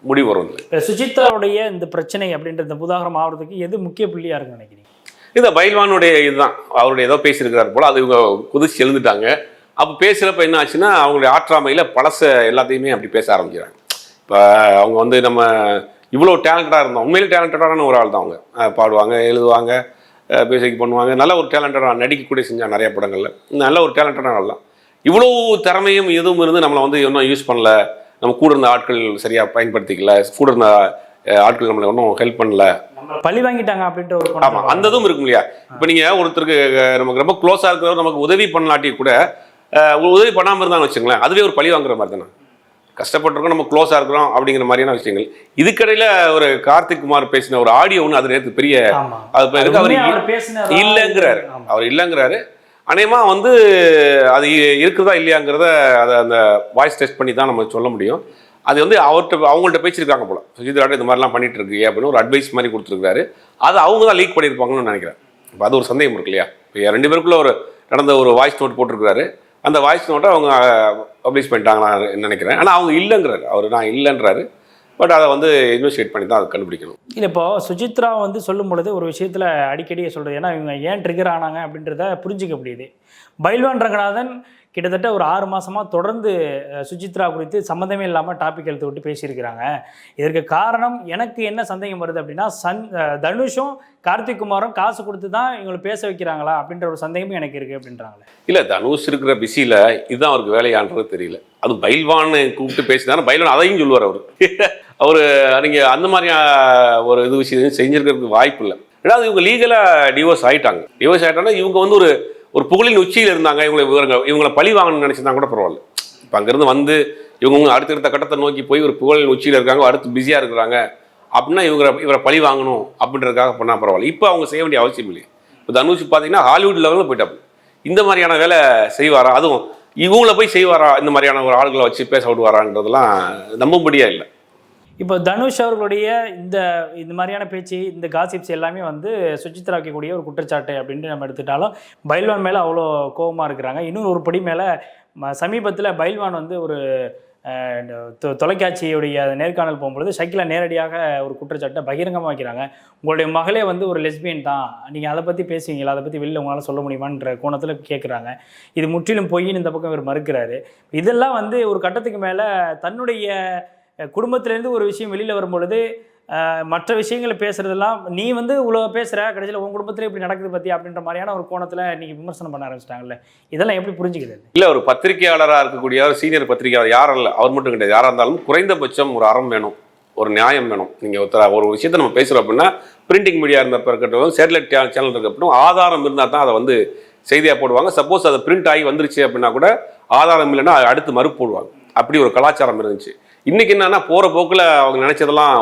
முடிவு வரும் சுஜிதாவுடைய இந்த பிரச்சனை அப்படின்ற இந்த புதாகரம் ஆகிறதுக்கு எது முக்கிய புள்ளியாக இருக்குன்னு நினைக்கிறீங்க? இந்த பைல்வானுடைய இதுதான். அவருடைய ஏதோ பேசியிருக்கிறார் போல அது இவங்க குதிச்சு எழுந்துட்டாங்க. அப்போ பேசுகிறப்ப என்ன ஆச்சுன்னா அவங்களுடைய ஆற்றாமையில் பழச எல்லாத்தையுமே அப்படி பேச ஆரம்பிக்கிறாங்க. இப்போ அவங்க வந்து நம்ம இவ்வளோ டேலண்டடாக இருந்தோம் உண்மையிலே டேலண்டடான ஒரு ஆள் தான் அவங்க பாடுவாங்க எழுதுவாங்க பேசிக் பண்ணுவாங்க. நல்ல ஒரு டேலண்டடாக நடிக்கக்கூடிய செஞ்சாங்க நிறைய படங்களில். நல்ல ஒரு டேலண்டடான ஆள் தான் இவ்வளோ திறமையும் எதுவும் இருந்து நம்மளை வந்து இன்னும் யூஸ் பண்ணல. நம்ம கூட இருந்த ஆட்கள் சரியாக பயன்படுத்திக்கல. கூட இருந்த ஆட்கள் நம்மளை ஒன்றும் ஹெல்ப் பண்ணல. பழி வாங்கிட்டாங்க அப்படின்ற ஒரு ஆமா அந்த இதுவும் இருக்கும் இல்லையா? இப்போ நீங்க ஒருத்தருக்கு நமக்கு ரொம்ப க்ளோஸா இருக்கிறவர் நமக்கு உதவி பண்ணலாட்டி கூட உதவி பண்ணாம இருந்தான்னு வச்சுங்களேன் அதுவே ஒரு பழி வாங்குற மாதிரி தானே? கஷ்டப்பட்டிருக்கோம் நம்ம க்ளோஸா இருக்கிறோம் அப்படிங்கிற மாதிரியான விஷயங்கள். இதுக்கடையில ஒரு கார்த்திக் குமார் பேசின ஒரு ஆடியோ ஒன்று அது நேற்று பெரிய அது இருக்கு அவர் இல்லைங்கிறாரு. அவர் இல்லைங்கிறாரு. அநேகமா வந்து அது இருக்குதா இல்லையாங்கிறத அதை அந்த வாய்ஸ் டெஸ்ட் பண்ணி தான் நம்ம சொல்ல முடியும். அது வந்து அவர்கிட்ட அவங்கள்ட்ட பேசியிருக்காங்க போல. சுஜித்ராட்ட இந்த மாதிரிலாம் பண்ணிட்டு இருக்கீங்க அப்படின்னு ஒரு அட்வைஸ் மாதிரி கொடுத்துருக்காரு அது அவங்க தான் லீக் பண்ணியிருப்பாங்கன்னு நினைக்கிறேன். இப்போ அது ஒரு சந்தேகம் இருக்கு இல்லையா? இப்போ ரெண்டு பேருக்குள்ள ஒரு நடந்த ஒரு வாய்ஸ் நோட் போட்டிருக்காரு அந்த வாய்ஸ் நோட்டை அவங்க பப்ளிஷ் பண்ணிட்டாங்க நான் நினைக்கிறேன். ஆனால் அவங்க இல்லைங்கிறாரு. அவர் நான் இல்லைன்றாரு. பட் அதை வந்து இன்வெஸ்டிகேட் பண்ணி தான் அதை கண்டுபிடிக்கணும். இல்லை இப்போது சுஜித்ரா வந்து சொல்லும் பொழுது ஒரு விஷயத்தில் அடிக்கடி சொல்கிறது ஏன்னா இவங்க ஏன் ட்ரிகர் ஆனாங்க அப்படின்றத புரிஞ்சிக்க முடியுது. பைல்வான் ரங்கநாதன் கிட்டத்தட்ட ஒரு ஆறு மாதமாக தொடர்ந்து சுஜித்ரா குறித்து சம்மந்தமே இல்லாமல் டாபிக் எடுத்து விட்டு பேசியிருக்கிறாங்க. இதற்கு காரணம் எனக்கு என்ன சந்தேகம் வருது அப்படின்னா சன் தனுஷும் கார்த்திக் குமாரும் காசு கொடுத்து தான் இவங்களை பேச வைக்கிறாங்களா அப்படின்ற ஒரு சந்தேகமும் எனக்கு இருக்குது அப்படின்றாங்களே. இல்லை தனுஷ் இருக்கிற பிஸியில் இதுதான் அவருக்கு வேலையான்றது தெரியல. அது பைல்வான்னு கூப்பிட்டு பேசினாரு. பைல்வான் அதையும் சொல்லுவார் அவர். அவர் நீங்கள் அந்த மாதிரி ஒரு இது விஷயம் செஞ்சுருக்கிறதுக்கு வாய்ப்பு இல்லை. ரெண்டாவது இவங்க லீகலாக டிவோர்ஸ் ஆகிட்டாங்க டிவோர்ஸ் ஆகிட்டாங்கன்னா இவங்க வந்து ஒரு ஒரு புகழின் உச்சியில் இருந்தாங்க இவங்களை இவங்க இவங்களை பழி வாங்கணும்னு நினச்சிருந்தா கூட பரவாயில்ல. இப்போ அங்கேருந்து வந்து இவங்க அடுத்தடுத்த கட்டத்தை நோக்கி போய் ஒரு புகழின் உச்சியில் இருக்காங்க அடுத்து பிஸியாக இருக்கிறாங்க அப்படின்னா இவங்க இவரை பழி வாங்கணும் அப்படின்றதுக்காக பண்ணால் பரவாயில்ல. இப்போ அவங்க செய்ய வேண்டிய அவசியம் இல்லை இப்போ தனுஷ் பார்த்தீங்கன்னா ஹாலிவுட் லெவலில் போயிட்டாப்பு இந்த மாதிரியான வேலை செய்வாரா? அதுவும் இவங்கள போய் செய்வாரா? இந்த மாதிரியான ஒரு ஆளுகளை வச்சு பேச விடுவாரான்றதெல்லாம் நம்பும்படியா இல்லை. இப்போ தனுஷ் அவர்களுடைய இந்த இந்த மாதிரியான பேச்சு இந்த காசிப்ஸ் எல்லாமே வந்து சுஜித்ரா வைக்கக்கூடிய ஒரு குற்றச்சாட்டு அப்படின்ட்டு நம்ம எடுத்துட்டாலும் பைல்வான் மேலே அவ்வளோ கோபமாக இருக்கிறாங்க. இன்னொரு ஒரு படி மேலே சமீபத்தில் பைல்வான் வந்து ஒரு தொ- தொலைக்காட்சியுடைய நேர்காணல் போகும்பொழுது ஷக்கிலா நேரடியாக ஒரு குற்றச்சாட்டை பகிரங்கமாக வைக்கிறாங்க. உங்களுடைய மகளே வந்து ஒரு லெஸ்பியன் தான். நீங்கள் அதை பற்றி பேசுவீங்களா? அதை பற்றி வெளியில் உங்களால் சொல்ல முடியுமான்ற கோணத்தில் கேட்குறாங்க இது முற்றிலும் பொய்ன்னு இந்த பக்கம் இவர் மறுக்கிறாரு. இதெல்லாம் வந்து ஒரு கட்டத்துக்கு மேலே தன்னுடைய குடும்பத்திலேருந்து ஒரு விஷயம் வெளியில் வரும்பொழுது மற்ற விஷயங்களை பேசுகிறதெல்லாம் நீ வந்து இவ்வளோ பேசுகிற கடைசியில் உன் குடும்பத்தில் இப்படி நடக்குது பற்றி அப்படின்ற மாதிரியான ஒரு கோணத்தில் இன்றைக்கி விமர்சனம் பண்ண ஆரம்பிச்சிட்டாங்கல்ல. இதெல்லாம் எப்படி புரிஞ்சுக்குது இல்லை ஒரு பத்திரிகையாளராக இருக்கக்கூடிய ஒரு சீனியர் பத்திரிகையாளர் யாரும் இல்லை அவர் மட்டும் கிடையாது. யாராக இருந்தாலும் குறைந்தபட்சம் ஒரு அறம் வேணும் ஒரு நியாயம் வேணும். நீங்கள் ஒருத்தர் ஒரு விஷயத்தை நம்ம பேசுகிறோம் அப்படின்னா பிரிண்டிங் மீடியா இருந்தப்ப இருக்கட்டும் சேட்டலைட் சேனல் இருக்கட்டும் ஆதாரம் இருந்தால் தான் அதை வந்து செய்தியாக போடுவாங்க. சப்போஸ் அதை பிரிண்ட் ஆகி வந்துருச்சு அப்படின்னா கூட ஆதாரம் இல்லைன்னா அடுத்து மறுப்பு போடுவாங்க. அப்படி ஒரு கலாச்சாரம் இருந்துச்சு. இன்றைக்கி என்னன்னா போகிற போக்கில் அவங்க நினச்சதெல்லாம்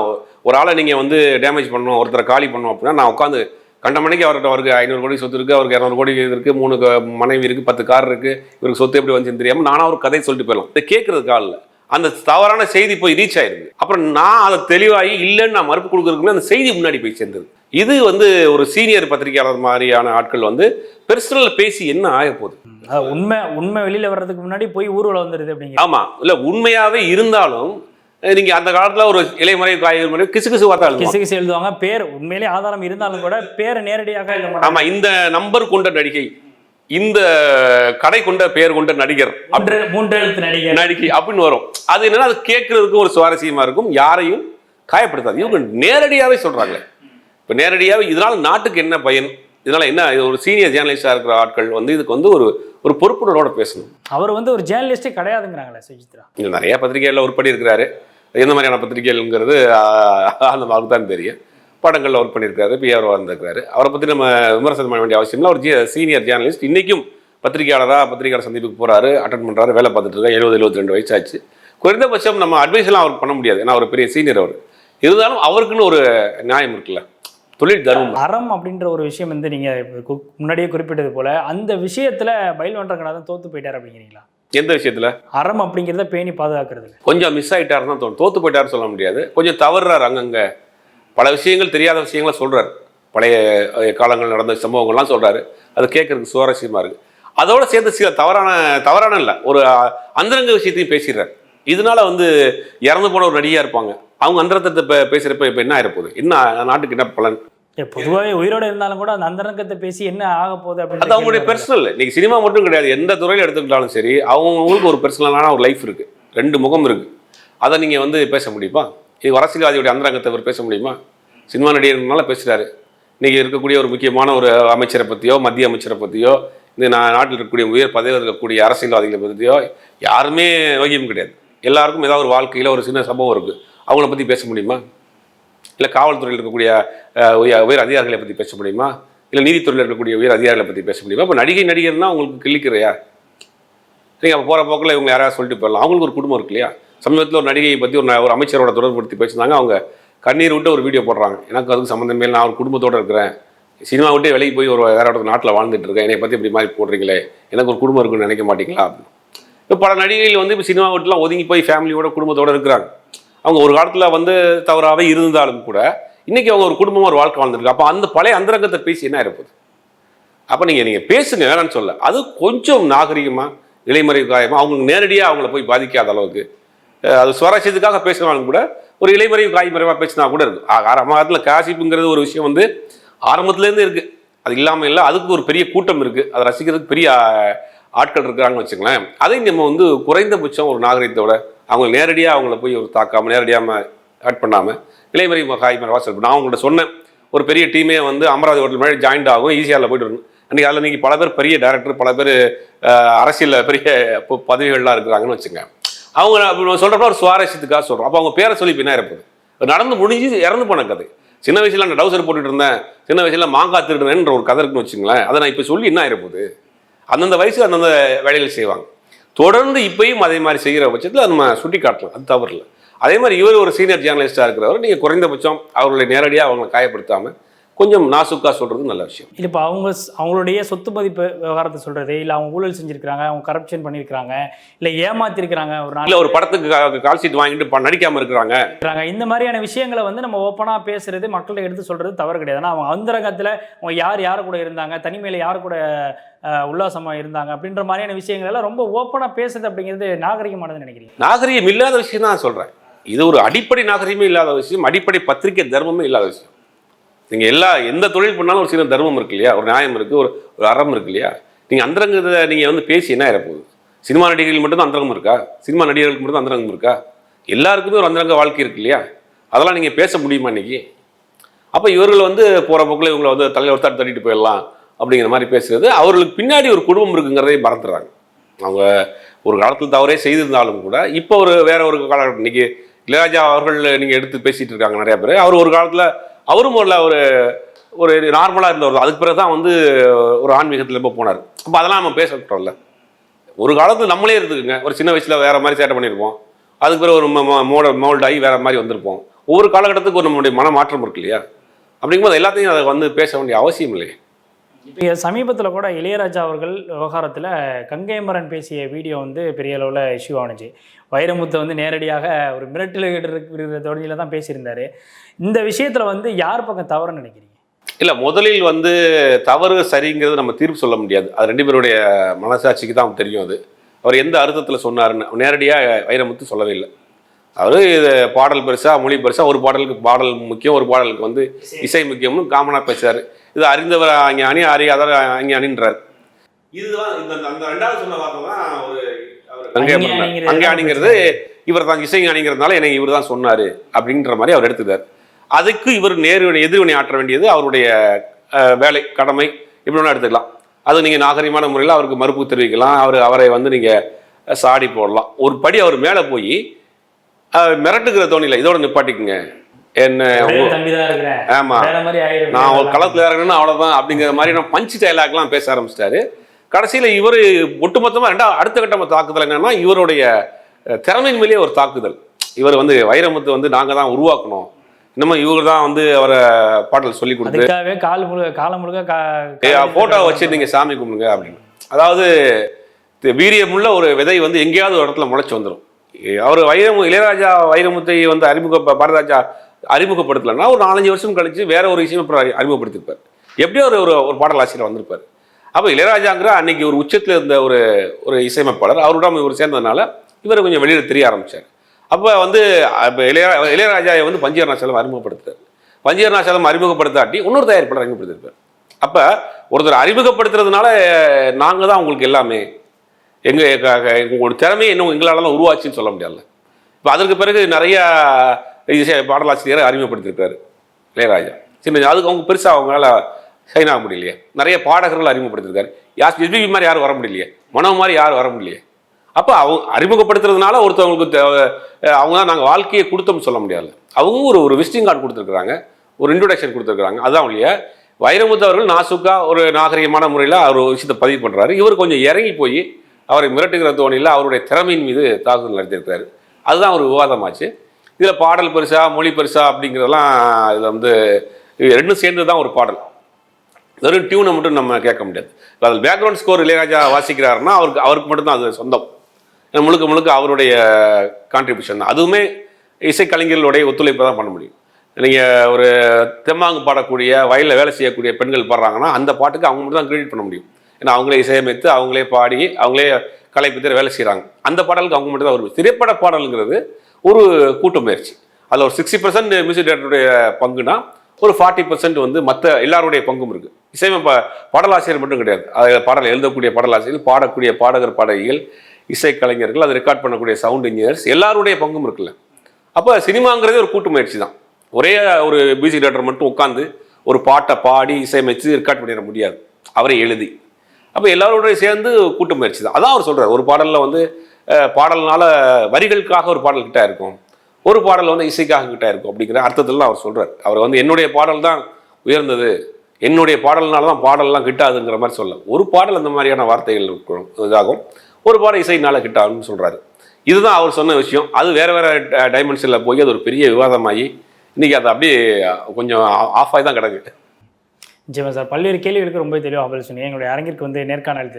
ஒரு ஆளை நீங்கள் வந்து டேமேஜ் பண்ணணும் ஒருத்தரை காலி பண்ணணும் அப்படின்னா நான் உட்காந்து கண்ட மணிக்கு அவர்கிட்ட அவருக்கு ஐநூறு கோடி சொத்து இருக்குது அவருக்கு இரநூறு கோடி இது இருக்குது மூணு மனைவி இருக்குது பத்து கார் இருக்குது இவருக்கு சொத்து எப்படி வந்துச்சுன்னு தெரியாமல் நானும் ஒரு கதை சொல்லிட்டு போயிடலாம். இதை கேட்குறதுக்கு காலில் அந்த தவறான செய்தி போய் ரீச் ஆயிருக்கு அப்புறம் நான் அதை தெளிவாகி இல்லைன்னு நான் மறுப்பு கொடுக்குறதுக்கு அந்த செய்தி முன்னாடி போய் சேர்ந்தது. இது வந்து ஒரு சீனியர் பத்திரிகையாளர் மாதிரியான ஆட்கள் வந்து பெர்சனல் பேசி என்ன ஆக போகுது? உண்மை உண்மை வெளியில் வர்றதுக்கு முன்னாடி போய் ஊர்வலம் வந்துடுது அப்படிங்கிற ஆமா. இல்ல உண்மையாவே இருந்தாலும் நீங்க அந்த காலத்துல ஒரு இலைமறை காய்கறி மறை கிசு கிசு எழுதுவாங்க. கிசு கிசு எழுதுவாங்க. பேர் உண்மையிலே ஆதாரம் இருந்தாலும் கூட பேரை நேரடியாக ஆமா இந்த நம்பர் கொண்ட நடிகை இந்த கடை கொண்ட பெயர் கொண்ட நடிகர் மூன்று எழுத்து நடிகர். நடிகை அப்படின்னு வரும். அது என்னன்னா அது கேட்கறதுக்கு ஒரு சுவாரஸ்யமா இருக்கும். யாரையும் காயப்படுத்தாது. இவங்க நேரடியாவே சொல்றாங்க இப்ப நேரடியாவே இதனால நாட்டுக்கு என்ன பயன்? இதனால என்ன இது ஒரு சீனியர் ஜேர்னலிஸ்டா இருக்கிற ஆட்கள் வந்து இதுக்கு வந்து ஒரு ஒரு பொறுப்புணர்வோட பேசணும். அவர் வந்து ஒரு ஜேர்னலிஸ்டே கிடையாதுங்கிறாங்களே சுஜித்ரா. இங்க நிறைய பத்திரிகைகளில் உருப்படி இருக்கிறாரு. எந்த மாதிரியான பத்திரிகைகள்ங்கிறது அந்த மாதிரி தான் தெரியும். படங்களில் ஒர்க் பண்ணியிருக்காரு பிஆர்ஓ இருந்திருக்காரு. அவரை பற்றி நம்ம விமர்சனம் பண்ண வேண்டிய அவசியம் இல்லை. ஒரு ஜி சீனியர் ஜேர்னலிஸ்ட் இன்றைக்கும் பத்திரிகையாளராக பத்திரிகையாளர் சந்திப்புக்கு போகிறாரு அட்டன் பண்ணுறாரு வேலை பார்த்துட்டு இருக்காரு. எழுபது எழுபத்தி ரெண்டு வயசாச்சு. குறைந்தபட்சம் நம்ம அட்வைஸ்லாம் அவருக்கு பண்ண முடியாது. ஏன்னா அவர் பெரிய சீனியர் அவர். இருந்தாலும் அவருக்குன்னு ஒரு நியாயம் இருக்குல்ல. தொழில் தர்மம். அறம் அப்படின்ற ஒரு விஷயம் வந்து நீங்க கு- முன்னாடியே குறிப்பிட்டது போல அந்த விஷயத்துல பயில் வென்றகநாதன் தோத்து போயிட்டார் அப்படிங்கிறீங்களா? எந்த விஷயத்தில்? அறம் அப்படிங்கிறத பேணி பாதுகாக்கிறது. கொஞ்சம் மிஸ் ஆயிட்டாருன்னு தான் தோணும். தோத்து போயிட்டாருன்னு சொல்ல முடியாது. கொஞ்சம் தவறுறாரு அங்கங்கே. பல விஷயங்கள் தெரியாத விஷயங்களை சொல்றாரு. பழைய காலங்கள் நடந்த சம்பவங்கள்லாம் சொல்றாரு. அது கேட்கறதுக்கு சுவாரஸ்யமா இருக்கு. அதோட சேர்த்து சில தவறான தவறான இல்லை. ஒரு அந்தரங்க விஷயத்தையும் பேசிடுறாரு. இதனால வந்து இறந்து போன ஒரு நடிகையா இருப்பாங்க. அவங்க அந்தரத்தை பே- பேசுறப்ப இப்போ என்ன ஆயிரப்போகுது? என்ன நாட்டுக்கு என்ன பலன்? ஏ, பொதுவாவே உயிரோட இருந்தாலும் கூட அந்த அந்தரங்கத்தை பேசி என்ன ஆக போகுது அது அப்படின்னு அவங்களுடைய பெர்சனல் இன்னைக்கு சினிமா மட்டும் கிடையாது. எந்த துறையில் எடுத்துக்கிட்டாலும் சரி அவங்கவுங்களுக்கு ஒரு பெர்சனலான ஒரு லைஃப் இருக்கு. ரெண்டு முகம் இருக்கு. அதை நீங்க வந்து பேச முடியுமா? இது அரசியல்வாதியுடைய அந்தரங்கத்தை அவர் பேச முடியுமா? சினிமா நடிகர்னால பேசுகிறாரு இன்றைக்கி இருக்கக்கூடிய ஒரு முக்கியமான ஒரு அமைச்சரை பற்றியோ மத்திய அமைச்சரை பற்றியோ இந்த நான் நாட்டில் இருக்கக்கூடிய உயர் பதவியில் இருக்கக்கூடிய அரசியல்வாதிகளை பற்றியோ யாருமே யோகியம் கிடையாது. எல்லாருக்கும் ஏதாவது ஒரு வாழ்க்கையில் ஒரு சின்ன சம்பவம் இருக்குது அவங்கள பற்றி பேச முடியுமா? இல்லை காவல்துறையில் இருக்கக்கூடிய உயர் உயர் அதிகாரிகளை பற்றி பேச முடியுமா? இல்லை நீதித்துறையில் இருக்கக்கூடிய உயர் அதிகாரிகளை பற்றி பேச முடியுமா? இப்போ நடிகை நடிகர்னா உங்களுக்கு கிள்ளிக்கிறையா? நீங்கள் அப்போ போகிற போக்கில் இவங்க யாராவது சொல்லிட்டு போயிடலாம். அவங்களுக்கு ஒரு குடும்பம் இருக்கு இல்லையா? சமீபத்தில் ஒரு நடிகையை பற்றி ஒரு ஒரு அமைச்சரோட தொடர்புபடுத்தி பேசினாங்க அவங்க கண்ணீர் விட்டு ஒரு வீடியோ போடுறாங்க. எனக்கு அதுக்கு சம்மந்தமே இல்லை. நான் ஒரு குடும்பத்தோடு இருக்கிறேன். சினிமா விட்டே வெளியே போய் ஒரு வேற இடத்துல நாட்டில் வாழ்ந்துட்டு இருக்கேன். என்னை பற்றி இப்படி மாதிரி போடுறீங்களே? எனக்கு ஒரு குடும்பம் இருக்குன்னு நினைக்க மாட்டீங்களா? இப்போ பல நடிகைகள் வந்து இப்போ சினிமா விட்டுலாம் ஒதுங்கி போய் ஃபேமிலியோட குடும்பத்தோடு இருக்கிறாங்க. அவங்க ஒரு காலத்தில் வந்து தவறாகவே இருந்தாலும் கூட இன்றைக்கி அவங்க ஒரு குடும்பமாக ஒரு வாழ்க்கை வாழ்ந்துருக்கு அப்போ அந்த பழைய அந்தரங்கத்தை பேசி என்ன இருப்பது அப்போ நீங்கள் நீங்கள் பேசுங்க. வேணான்னு சொல்ல. அது கொஞ்சம் நாகரிகமாக இளைமறை காயமாக அவங்களுக்கு நேரடியாக அவங்கள போய் பாதிக்காத அளவுக்கு அது சுவாரஸ்யத்துக்காக பேசினாலும் கூட ஒரு இளைமறை காய்மறைவாக பேசினா கூட இருக்கு ஆரம்பத்தில் காசிப்புங்கிறது ஒரு விஷயம் வந்து ஆரம்பத்துலேருந்து இருக்குது அது இல்லாமல் இல்லை அதுக்கு ஒரு பெரிய கூட்டம் இருக்குது அதை ரசிக்கிறதுக்கு பெரிய ஆட்கள் இருக்கிறாங்கன்னு வச்சுங்களேன் அதை நம்ம வந்து குறைந்தபட்சம் ஒரு நாகரிகத்தோட அவங்க நேரடியாக அவங்கள போய் ஒரு தாக்காமல் நேரடியாக ஆட் பண்ணாமல் இளைமறை காய்மறை வாசல் நான் அவங்கள்ட்ட சொன்னேன் ஒரு பெரிய டீமே வந்து அமராவதி ஹோட்டல் மாதிரி ஜாயிண்ட் ஆகும் ஈஸியாக போயிட்டு வரணும். அன்றைக்கி அதில் நீங்கள் பல பேர் பெரிய டேரக்டர் பல பேர் அரசியலில் பெரிய பதவிகள்லாம் இருக்கிறாங்கன்னு வச்சுங்க அவங்க சொல்கிறப்ப ஒரு சுவாரஸ்யத்துக்காக சொல்கிறோம் அப்போ அவங்க பேரை சொல்லி பின்னா இருப்பது நடந்து முடிஞ்சு இறந்து போன கதை. சின்ன வயசில் நான் டவுசர் போட்டுட்டு இருந்தேன். சின்ன வயசில் மாங்காய் திருடுனேன்ற ஒரு கதை இருக்குன்னு வச்சுங்களேன் அதை நான் இப்போ சொல்லி என்ன ஆயிருப்போகுது அந்தந்த வயசு அந்தந்த வேலைகள் செய்வாங்க. தொடர்ந்து இப்பயும் அதே மாதிரி செய்கிற பட்சத்தில் நம்ம சுட்டி காட்டலாம் அது தவறில்லை அதே மாதிரி இவர் ஒரு சீனியர் ஜேர்னலிஸ்டாக இருக்கிறவர். நீங்கள் குறைந்தபட்சம் அவர்களை நேரடியாக அவங்களை காயப்படுத்தாமல் கொஞ்சம் நாசுக்கா சொல்கிறது நல்ல விஷயம். இல்லை இப்போ அவங்க அவங்களுடைய சொத்து மதிப்பு விவகாரத்தை சொல்றது இல்லை அவங்க ஊழல் செஞ்சிருக்கிறாங்க அவங்க கரப்ஷன் பண்ணியிருக்கிறாங்க இல்லை ஏமாத்திருக்கிறாங்க ஒரு நாள் இல்லை ஒரு படத்துக்கு கால் ஷீட் வாங்கிட்டு ப- நடிக்காம இருக்கிறாங்க. இந்த மாதிரியான விஷயங்களை வந்து நம்ம ஓப்பனாக பேசுறது மக்கள்கிட்ட எடுத்து சொல்றது தவறு கிடையாது. ஆனால் அவங்க அந்தரங்கத்தில் அவங்க யார் யார் கூட இருந்தாங்க தனிமையில் யார் கூட அஹ், உல்லாசமா இருந்தாங்க அப்படின்ற மாதிரியான விஷயங்கள் எல்லாம் ரொம்ப ஓப்பனாக பேசுறது அப்படிங்கிறது நாகரிகமானதுன்னு நினைக்கிறீங்க? நாகரிகம் இல்லாத விஷயம் தான் சொல்கிறேன் இது ஒரு அடிப்படை நாகரிகமே இல்லாத விஷயம் அடிப்படை பத்திரிக்கை தர்மமே இல்லாத விஷயம். நீங்கள் எல்லா எந்த தொழில் பண்ணாலும் ஒரு சின்ன தர்மம் இருக்கு இல்லையா? ஒரு நியாயம் இருக்குது ஒரு ஒரு அறம் இருக்கு இல்லையா? நீங்கள் அந்தரங்கத்தை நீங்கள் வந்து பேசி என்ன ஆயிரப்போகுது சினிமா நடிகர்கள் மட்டும்தான் அந்தரங்கம் இருக்கா? சினிமா நடிகர்களுக்கு மட்டும் அந்தரங்கம் இருக்கா? எல்லாருக்குமே ஒரு அந்தரங்க வாழ்க்கை இருக்கு இல்லையா? அதெல்லாம் நீங்கள் பேச முடியுமா இன்றைக்கி அப்போ இவர்கள் வந்து போகிற போக்கில் இவங்களை வந்து தலையில் ஒருத்தாட்டு தட்டிட்டு போயிடலாம் அப்படிங்கிற மாதிரி பேசுறது. அவர்களுக்கு பின்னாடி ஒரு குடும்பம் இருக்குங்கிறதே மறந்துடுறாங்க. அவங்க ஒரு காலத்தில் தவறே செய்திருந்தாலும் கூட இப்போ ஒரு வேற ஒரு காலகட்டம். இன்னைக்கு இளையராஜா அவர்கள் நீங்கள் எடுத்து பேசிகிட்டு இருக்காங்க நிறையா பேர். அவர் ஒரு காலத்தில் அவரும் ஒரு ஒரு ஒரு நார்மலாக இருந்தவர் அதுக்கு பிறகு தான் வந்து ஒரு ஆன்மீகத்தில் இப்போ போனார். அப்போ அதெல்லாம் நம்ம பேசப்பட்டோம்ல. ஒரு காலத்தில் நம்மளே இருந்துக்குங்க. ஒரு சின்ன வயசில் வேறு மாதிரி சேட்டை பண்ணியிருப்போம் அதுக்கு பிறகு ஒரு மோட மோல்ட் ஆகி வேறு மாதிரி வந்திருப்போம். ஒவ்வொரு காலகட்டத்துக்கு ஒரு நம்மளுடைய மன மாற்றம் இருக்கு இல்லையா? அப்படிங்கும்போது எல்லாத்தையும் அதை வந்து பேச வேண்டிய அவசியம் இல்லையே? இப்போ சமீபத்தில் கூட இளையராஜா அவர்கள் விவகாரத்தில் கங்கைமரன் பேசிய வீடியோ வந்து பெரிய அளவில் இஷ்யூ ஆனுச்சு. வைரமுத்து வந்து நேரடியாக ஒரு மிரட்டல் இருக்கிற தொடர்ச்சியில் தான் பேசியிருந்தாரு. இந்த விஷயத்தில் வந்து யார் பக்கம் தவறுன்னு நினைக்கிறீங்க? இல்லை முதலில் வந்து தவறு சரிங்கிறது நம்ம தீர்ப்பு சொல்ல முடியாது. அது ரெண்டு பேருடைய மனசாட்சிக்கு தான் தெரியும் அது. அவர் எந்த அர்த்தத்தில் சொன்னாருன்னு நேரடியாக வைரமுத்து சொல்லவே இல்லை. அவர் இது பாடல் பெருசா மொழி பெருசா ஒரு பாடலுக்கு பாடல் முக்கியம் ஒரு பாடலுக்கு வந்து இசை. முக்கியம்னு காமனாக பேசுறாரு. இது அறிந்தவர் அங்கே அணி அறியாதவர் அங்கே அணின்றார். இதுதான் இந்த அந்த ரெண்டாவது சொன்ன வார்த்தை தான் ஒரு அங்கே அங்கே அணிங்கிறது இவர் தான் இசை அணிங்கிறதுனால எனக்கு இவர் தான் சொன்னார் அப்படின்ற மாதிரி அவர் எடுத்துக்கார் அதுக்கு இவர் நேரு எதிர்வினை ஆற்ற வேண்டியது அவருடைய வேலை கடமை இப்படி எடுத்துக்கலாம். அது நீங்கள் நாகரிகமான முறையில் அவருக்கு மறுப்பு தெரிவிக்கலாம். அவர் அவரை வந்து நீங்கள் சாடி போடலாம். ஒரு படி அவர் மேலே போய் அஹ், மிரட்டுகிற தோணியில் இதோட நிப்பாட்டிக்குங்க. என்ன ஒரே தம்பி தான் இருக்கிறேன். ஆமா. வேற மாதிரி ஆயிரும். நான் ஒரு களத்தில் இறங்கணும் அவ்வளோதான் அப்படிங்கிற மாதிரி நான் பஞ்சு டைலாக்லாம் பேச ஆரம்பிச்சிட்டாரு. கடைசியில் இவர் ஒட்டுமொத்தமாக ரெண்டாவது அடுத்த கட்டமாக தாக்குதல் என்னன்னா இவருடைய திறமையின் மேலேயே ஒரு தாக்குதல். இவர் வந்து வைரமுத்து வந்து நாங்கள் தான் உருவாக்கணும். இன்னமும் இவர் தான் வந்து அவரை பாடல் சொல்லி கொடுத்து கால் முழுக்க காலம் முழுக்க கா- போட்டோ வச்சு நீங்க சாமி கும்பிடுங்க அப்படின்னு. அதாவது வீரியமுள்ள ஒரு விதை வந்து எங்கேயாவது ஒரு இடத்துல முளைச்சு வந்துடும் அவர் வைரமு இளையராஜா வைரமுத்தை வந்து அறிமுக பாரதாஜா அறிமுகப்படுத்தலைன்னா ஒரு நாலஞ்சு வருஷம் கழிச்சு வேற ஒரு விஷயம் அப்புறம் அறி- அறிமுகப்படுத்திருப்பார். எப்படியோ ஒரு ஒரு பாடல் ஆசிரியர் வந்திருப்பார். அப்போ இளையராஜாங்கிற அன்னைக்கு ஒரு உச்சத்தில் இருந்த ஒரு ஒரு இசையமைப்பாளர் அவரோட இவர் சேர்ந்ததுனால இவர் கொஞ்சம் வெளியில் தெரிய ஆரம்பித்தார் அப்போ வந்து அப்போ இளைய இளையராஜாவை வந்து பஞ்சீகரணாச்சலம் அறிமுகப்படுத்துறாரு. பஞ்சீகரணாச்சலம் அறிமுகப்படுத்தாட்டி இன்னொரு தயாரிப்பாளர் அறிமுகப்படுத்திருப்பார். அப்போ ஒருத்தர் அறிமுகப்படுத்துறதுனால நாங்கள் தான் உங்களுக்கு எல்லாமே எங்கள் உங்களோட திறமையை இன்னும் எங்களாலலாம் உருவாச்சுன்னு சொல்ல முடியல இப்போ அதற்கு பிறகு நிறையா இசை பாடலாசிரியரை அறிமுகப்படுத்தியிருக்காரு இளையராஜா. சின்ன அதுக்கு அவங்க பெருசாக அவங்களால சைன் ஆக முடியலையே. நிறைய பாடகர்கள் அறிமுகப்படுத்திருக்காரு. யார் எஸ்பிபி மாதிரி யாரும் வர முடியலையே. மனோ மாதிரி யாரும் வர முடியலையே. அப்போ அவங்க அறிமுகப்படுத்துறதுனால ஒருத்தவங்களுக்கு அவங்க தான் நாங்கள் வாழ்க்கையை கொடுத்தோம்னு சொல்ல முடியாது. அவங்க ஒரு ஒரு விசிட்டிங் கார்டு கொடுத்துருக்குறாங்க. ஒரு இன்ட்ரொடக்ஷன் கொடுத்துருக்குறாங்க. அதான் இல்லையா வைரமுத்து அவர்கள் நாசுக்கா ஒரு நாகரிகமான முறையில் அவர் விஷயத்தை பதிவு பண்ணுறாரு இவர் கொஞ்சம் இறங்கி போய் அவரை மிரட்டுகிற தோணியில் அவருடைய திறமையின் மீது தாக்குதல் நடத்தியிருக்காரு. அதுதான் ஒரு விவாதமாச்சு. இதில் பாடல் பெருசா மொழி பெருசா அப்படிங்கிறதெல்லாம் இதில் வந்து ரெண்டும் சேர்ந்து தான் ஒரு பாடல். வெறும் டியூனை மட்டும் நம்ம கேட்க முடியாது. அதில் பேக்ரவுண்ட் ஸ்கோர் இளையராஜா வாசிக்கிறாருன்னா அவருக்கு அவருக்கு மட்டும்தான் அது சொந்தம். ஏன்னா முழுக்க முழுக்க அவருடைய கான்ட்ரிபியூஷன் தான். அதுவுமே இசைக்கலைஞர்களுடைய ஒத்துழைப்பை தான் பண்ண முடியும். நீங்கள் ஒரு தெம்மாங்கு பாடக்கூடிய வயலில் வேலை செய்யக்கூடிய பெண்கள் பாடுறாங்கன்னா அந்த பாட்டுக்கு அவங்க மட்டும் தான் கிரெடிட் பண்ண முடியும். ஏன்னா அவங்களே இசையமைத்து அவங்களே பாடி அவங்களே கலைப்பத்திர வேலை செய்கிறாங்க அந்த பாடலுக்கு அவங்க மட்டும் தான் வரும் திரைப்பட பாடலுங்கிறது ஒரு கூட்டு முயற்சி. அதில் ஒரு சிக்ஸ்டி பர்சன்ட் மியூசிக் டேரக்டருடைய பங்குனா ஒரு ஃபார்ட்டி பர்சன்ட் வந்து மற்ற எல்லாருடைய பங்கும் இருக்குது இசையமைப்ப பாடலாசிரியர் மட்டும் கிடையாது. அது பாடல் எழுதக்கூடிய பாடலாசிரியர்கள் பாடக்கூடிய பாடகர் பாடகிகள் இசைக்கலைஞர்கள் அதை ரெக்கார்ட் பண்ணக்கூடிய சவுண்ட் இன்ஜினியர்ஸ் எல்லாருடைய பங்கும் இருக்குல்ல. அப்போ சினிமாங்கிறதே ஒரு கூட்டு முயற்சி தான். ஒரே ஒரு மியூசிக் டேரக்டர் மட்டும் உட்காந்து ஒரு பாட்டை பாடி இசையமைச்சு ரெக்கார்ட் பண்ணிட முடியாது. அவரை எழுதி. அப்போ எல்லாரோடய சேர்ந்து கூட்டு முயற்சி தான். அதான் அவர் சொல்கிறார் ஒரு பாடலில் வந்து பாடல்னால வரிகளுக்காக ஒரு பாடல் கிட்ட இருக்கும். ஒரு பாடல் வந்து இசைக்காக கிட்ட இருக்கும் அப்படிங்கிற அர்த்தத்தில் அவர் சொல்றார். அவர் வந்து என்னுடைய பாடல் தான் உயர்ந்தது என்னுடைய பாடல்னால தான் பாடல்லாம் கிட்டாதுங்கிற மாதிரி சொல்ல. ஒரு பாடல் அந்த மாதிரியான வார்த்தைகள் இருக்கும் இதாகும். ஒரு பாடல் இசைனால கிட்டாதுன்னு சொல்றாரு. இதுதான் அவர் சொன்ன விஷயம். அது வேற வேற டைமென்ஷனில் போய் அது ஒரு பெரிய விவாதமாகி இன்னைக்கு அது அப்படியே கொஞ்சம் ஆஃப் ஆகி தான் கிடக்கு. நிச்சயமா சார். பல்வேறு கேள்விகளுக்கு ரொம்ப தெளிவாக பதில் சொன்னீங்க. எங்களுடைய அரங்கிற்கு வந்து நேர்காணல்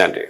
நன்றி.